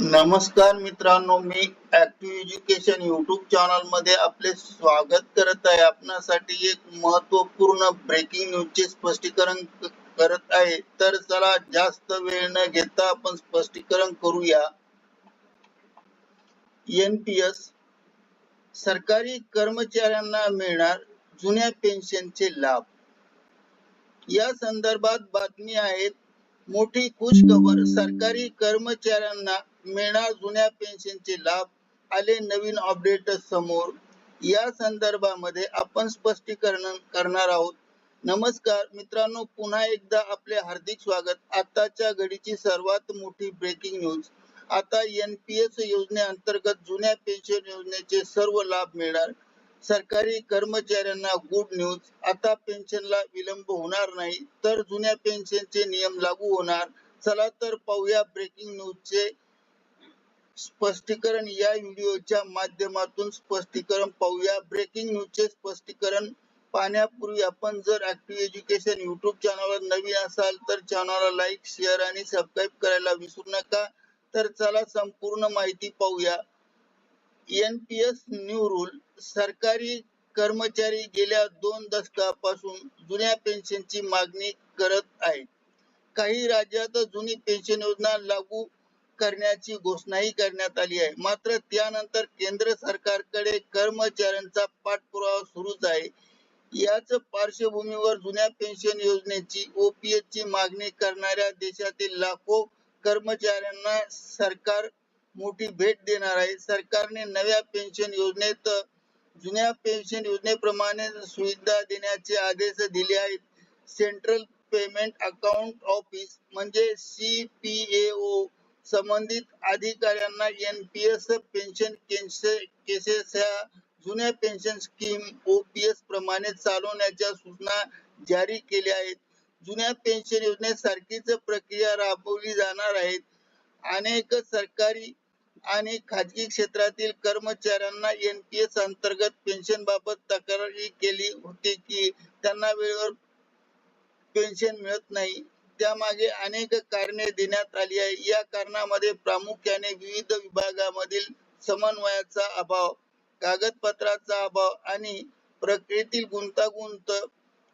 नमस्कार मित्रांनो मी ऍक्टिव्ह एज्युकेशन युट्यूब चॅनलमध्ये आपले स्वागत करत आहे. आपणासाठी एक महत्त्वपूर्ण ब्रेकिंग न्यूज चे स्पष्टीकरण करत आहे. तर चला जास्त वेळ न घेता आपण स्पष्टीकरण करूया. एनपीएस सरकारी कर्मचाऱ्यांना मिळणार जुन्या पेन्शनचे लाभ. या संदर्भात बातमी आहेत मोठी खुश खबर सरकारी कर्मचाऱ्यांना मिळणार जुन्या पेन्शनचे लाभ आले नवीन अपडेट समोर. या संदर्भामध्ये आपण स्पष्टीकरण करणार आहोत. नमस्कार मित्रांनो पुन्हा एकदा आपले हार्दिक स्वागत. आताच्या घडीची सर्वात मोठी ब्रेकिंग न्यूज आता एनपीएस योजनेअंतर्गत जुन्या पेन्शन योजनेचे सर्व लाभ मिळणार. सरकारी कर्मचाऱ्यांना गुड न्यूज आता पेन्शनला विलंब होणार नाही तर जुन्या पेन्शनचे नियम लागू होणार. चला तर पाहूया ब्रेकिंग न्यूजचे स्पष्टीकरण. या व्हिडिओच्या माध्यमातून स्पष्टीकरण पाहूया. ब्रेकिंग न्यूजचे स्पष्टीकरण पाहण्यापूर्वी आपण जर ऍक्टिव्ह एज्युकेशन युट्यूब चॅनलवर नवीन असाल तर चॅनलला लाईक शेअर आणि सबस्क्राईब करायला विसरू नका. तर चला संपूर्ण माहिती पाहूया. एनपीएस न्यू रूल सरकारी कर्मचारी गेल्या दोन दशकापासून जुन्या पेन्शनची मागणी करत आहेत. काही राज्यात जुनी पेन्शन योजना लागू करण्याची घोषणाही करण्यात आली आहे. मात्र त्यानंतर केंद्र सरकारकडे कर्मचाऱ्यांचा पाठपुरावा सुरूच आहे. याच पार्श्वभूमीवर जुन्या पेन्शन योजनेची ओपीएस ची मागणी करणाऱ्या देशातील लाखो कर्मचाऱ्यांना सरकार मोठी भेट देणार आहे. सरकारने नव्या पेन्शन योजनेत जुन्या पेन्शन योजनेप्रमाणे सुविधा देण्याचे आदेश दिले आहेत. सेंट्रल पेमेंट अकाउंट ऑफिस म्हणजे सी पी ए ओ संबंधित अधिकाऱ्यांना एनपीएस पेन्शन केसेस ह्या जुन्या पेन्शन स्कीम ओपीएस प्रमाणे चालवण्याच्या सूचना जारी केल्या आहेत. जुन्या पेन्शन योजनेसारखीच प्रक्रिया राबवली जाणार आहेत अनेक सरकारी आणि खाजगी क्षेत्रातील कर्मचाऱ्यांना एनपीएस अंतर्गत पेन्शन बाबत तक्रारी केली होती की त्यांना वेळेवर पेन्शन मिळत नाही. त्यामागे अनेक कारणे देण्यात आली आहे. या कारणामध्ये प्रामुख्याने विविध विभागामधील समन्वयाचा अभाव कागदपत्राचा अभाव आणि प्रक्रियेतील गुंतागुंत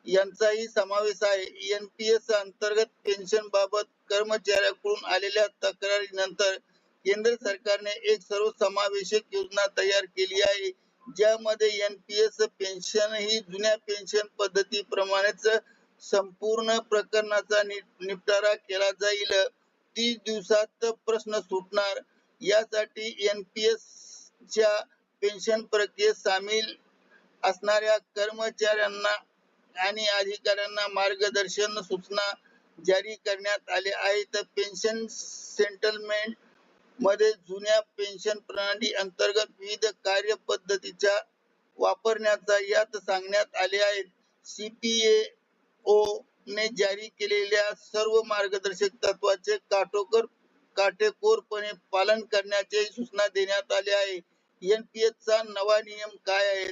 यांचाही समावेश आहे. एनपीएस अंतर्गत पेन्शन बाबत कर्मचाऱ्याकडून आलेल्या तक्रारीनंतर केंद्र सरकारने एक सर्वसमावेशक योजना तयार केली आहे ज्यामध्ये एनपीएस पेन्शन ही जुन्या पेन्शन पद्धतीप्रमाणेच संपूर्ण प्रकरणाचा निपटारा केला जाईल. तीस दिवसात प्रश्न सुटणार. यासाठी एनपीएस च्या पेन्शन प्रक्रियेत सामील असणाऱ्या कर्मचाऱ्यांना आणि अधिकाऱ्यांना मार्गदर्शन सूचना जारी करण्यात आले आहेत. पेन्शन सेटलमेंट मध्ये जुन्या पेन्शन प्रणाली अंतर्गत विविध कार्यपद्धतीच्या वापरण्याचा यात सांगण्यात आले आहे सीपीएओ ने जारी केलेल्या सर्व मार्गदर्शक तत्वाचे काटोकर काटेकोरपणे पालन करण्याचे सूचना देण्यात आले आहे. एनपीएस चा नवा नियम काय आहे?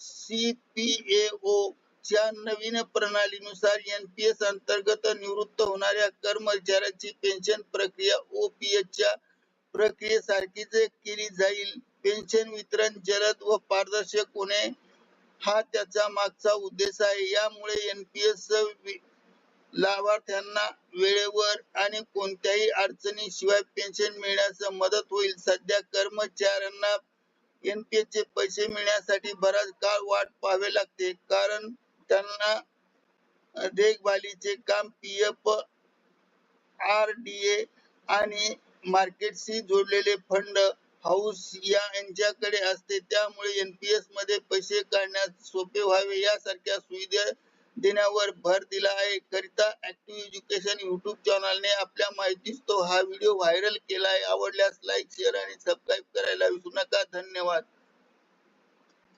सीपीएओ च्या नवीन प्रणालीनुसार एनपीएस अंतर्गत निवृत्त होणाऱ्या कर्मचाऱ्याची पेन्शन प्रक्रिया ओपीएस च्या प्रक्रियेसारखीच केली जाईल. पेन्शन वितरण जलद व पारदर्शक होणे हा त्याचा मागचा उद्देश आहे. यामुळे एनपीएस लाभार्थ्यांना वेळेवर आणि कोणत्याही अडचणीशिवाय पेन्शन मिळण्यास मदत होईल. सध्या कर्मचाऱ्यांना एनपीएस चे पैसे मिळण्यासाठी बराच काळ वाट पाहावे लागते. कारण त्यांना देखभालीचे काम पीएफ ए आणि मार्केटशी जोडलेले फंड हाऊस या यांच्याकडे असते. त्यामुळे एनपीएसमध्ये पैसे काढण्यास सोपे व्हावे यासारख्या सुविधा देण्यावर भर दिला आहे. करिता ऍक्टिव्ह एज्युकेशन युट्यूब चॅनलने आपल्या माहितीस तो हा व्हिडिओ व्हायरल केला आहे आवडल्यास लाईक शेअर आणि सबस्क्राईब करायला विसरू नका. धन्यवाद.